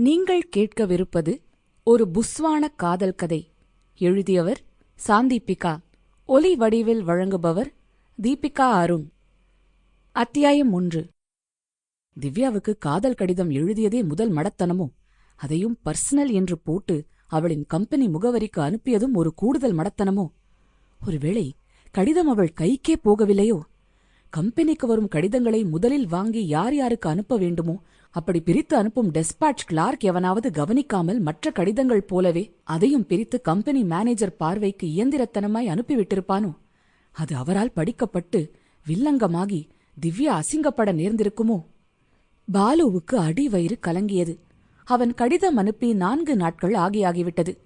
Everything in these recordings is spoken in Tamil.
நீங்கள் கேட்கவிருப்பது ஒரு புஸ்வான காதல் கதை. எழுதியவர் சாந்தீபிகா. ஒலி வடிவில் வழங்குபவர் தீபிகா அருண். அத்தியாயம் ஒன்று. திவ்யாவுக்கு காதல் கடிதம் எழுதியதே முதல் மடத்தனமோ? அதையும் பர்சனல் என்று போட்டு அவளின் கம்பெனி முகவரிக்கு அனுப்பியதும் ஒரு கூடுதல் மடத்தனமோ? ஒருவேளை கடிதம் அவள் கைக்கே போகவில்லையோ? கம்பெனிக்கு வரும் கடிதங்களை முதலில் வாங்கி யார் யாருக்கு அனுப்ப வேண்டுமோ? அப்படி பிரித்து அனுப்பும் டெஸ்பாட்ச் கிளார்க் எவனாவது கவனிக்காமல் மற்ற கடிதங்கள் போலவே அதையும் பிரித்து கம்பெனி மேனேஜர் பார்வைக்கு இயந்திரத்தனமாய் அனுப்பிவிட்டிருப்பானோ? அது அவரால் படிக்கப்பட்டு வில்லங்கமாகி திவ்யா அசிங்கப்பட நேர்ந்திருக்குமோ? பாலுவுக்கு அடி வயிறு கலங்கியது. அவன் கடிதம் அனுப்பி நான்கு நாட்கள் ஆகியாகிவிட்டது.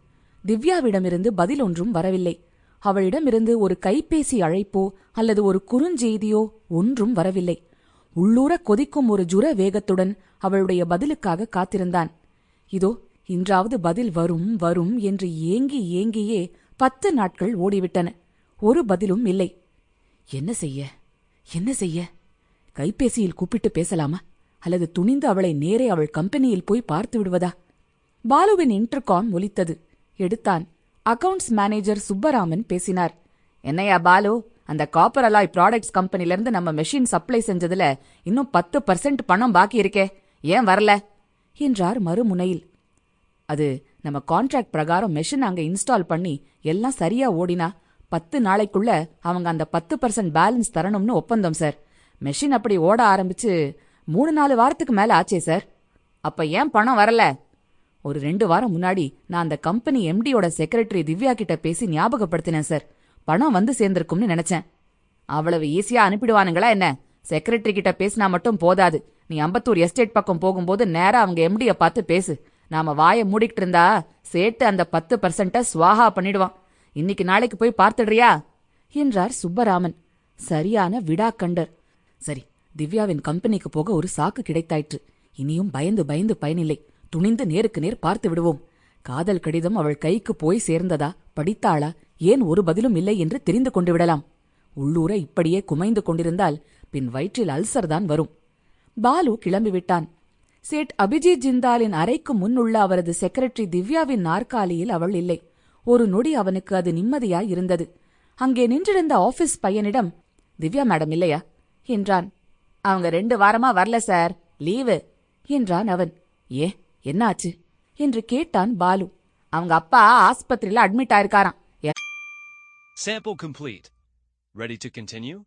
திவ்யாவிடமிருந்து பதில் ஒன்றும் வரவில்லை. அவளிடமிருந்து ஒரு கைபேசி அழைப்போ அல்லது ஒரு குறுஞ்செய்தியோ ஒன்றும் வரவில்லை. உள்ளூர கொதிக்கும் ஒரு ஜுர வேகத்துடன் அவளுடைய பதிலுக்காக காத்திருந்தான். இதோ இன்றாவது பதில் வரும் வரும் என்று ஏங்கி ஏங்கியே பத்து நாட்கள் ஓடிவிட்டன. ஒரு பதிலும் இல்லை. என்ன செய்ய? என்ன செய்ய? கைபேசியில் கூப்பிட்டு பேசலாமா? அல்லது துணிந்து அவளை நேரே அவள் கம்பெனியில் போய் பார்த்து விடுவதா? பாலுவின் இன்டர்காம் ஒலித்தது. எடுத்தான். அக்கவுண்ட்ஸ் மேனேஜர் சுப்பராமன் பேசினார். என்னையா பாலு? அந்த காப்பர் அலாய் ப்ராடக்ட்ஸ் கம்பெனில இருந்து நம்ம மெஷின் சப்ளை செஞ்சதுல இன்னும் பத்து பர்சன்ட் பணம் பாக்கி இருக்கே. ஏன் வரல? என்றார் மறுமுனையில். அது நம்ம கான்ட்ராக்ட் பிரகாரம் மெஷின் அங்க இன்ஸ்டால் பண்ணி எல்லாம் சரியா ஓடினா பத்து நாளைக்குள்ள அவங்க அந்த பத்து பர்சன்ட் பேலன்ஸ் தரணும்னு ஒப்பந்தம் சார் மெஷின் அப்படி ஓட ஆரம்பிச்சு மூணு நாலு வாரத்துக்கு மேல ஆச்சே சார் அப்ப ஏன் பணம் வரல? ஒரு ரெண்டு வாரம் முன்னாடி நான் அந்த கம்பெனி எம்டியோட செக்ரட்டரி திவ்யா கிட்ட பேசி ஞாபகப்படுத்தினேன் சார் பணம் வந்து சேர்ந்திருக்கும்னு நினைச்சேன். அவ்வளவு ஈஸியா அனுப்பிடுவானுங்களா என்ன? செக்ரட்டரி கிட்ட பேசினா மட்டும் போதாது. நீ அம்பத்தூர் எஸ்டேட் பக்கம் போகும்போது நேரா அவங்க எம்டிய பார்த்து பேசு. நாம வாய மூடிக்கிட்டு இருந்தா சேர்த்து அந்த பத்து பர்சன்ட்ட சுவாகா பண்ணிடுவான். இன்னைக்கு நாளைக்கு போய் பார்த்துடுறியா? என்றார் சுப்பராமன். சரியான விடாக்கண்டர். சரி திவ்யாவின் கம்பெனிக்கு போக ஒரு சாக்கு கிடைத்தாயிற்று. இனியும் பயந்து பயந்து பயனில்லை. துணிந்து நேருக்கு நேர் பார்த்து விடுவோம். காதல் கடிதம் அவள் கைக்கு போய் சேர்ந்ததா? படித்தாளா? ஏன் ஒரு பதிலும் இல்லை என்று தெரிந்து கொண்டு விடலாம். உள்ளூர இப்படியே குமைந்து கொண்டிருந்தால் பின் வயிற்றில் அல்சர் தான் வரும். பாலு கிளம்பிவிட்டான். சேட் அபிஜித் ஜிந்தாலின் அறைக்கு முன்னுள்ள அவரது செக்ரட்டரி திவ்யாவின் நாற்காலியில் அவள் இல்லை. ஒரு நொடி அவனுக்கு அது நிம்மதியாய் இருந்தது. அங்கே நின்றிருந்த ஆபீஸ் பையனிடம் திவ்யா மேடம் இல்லையா? என்றான். அவங்க ரெண்டு வாரமா வரல சார். லீவு. என்றான் அவன். ஏ என்ன ஆச்சு என்று கேட்டான் பாலு. அவங்க அப்பா ஆஸ்பத்திரியில அட்மிட் ஆயிருக்காராம். Sample complete. Ready to continue?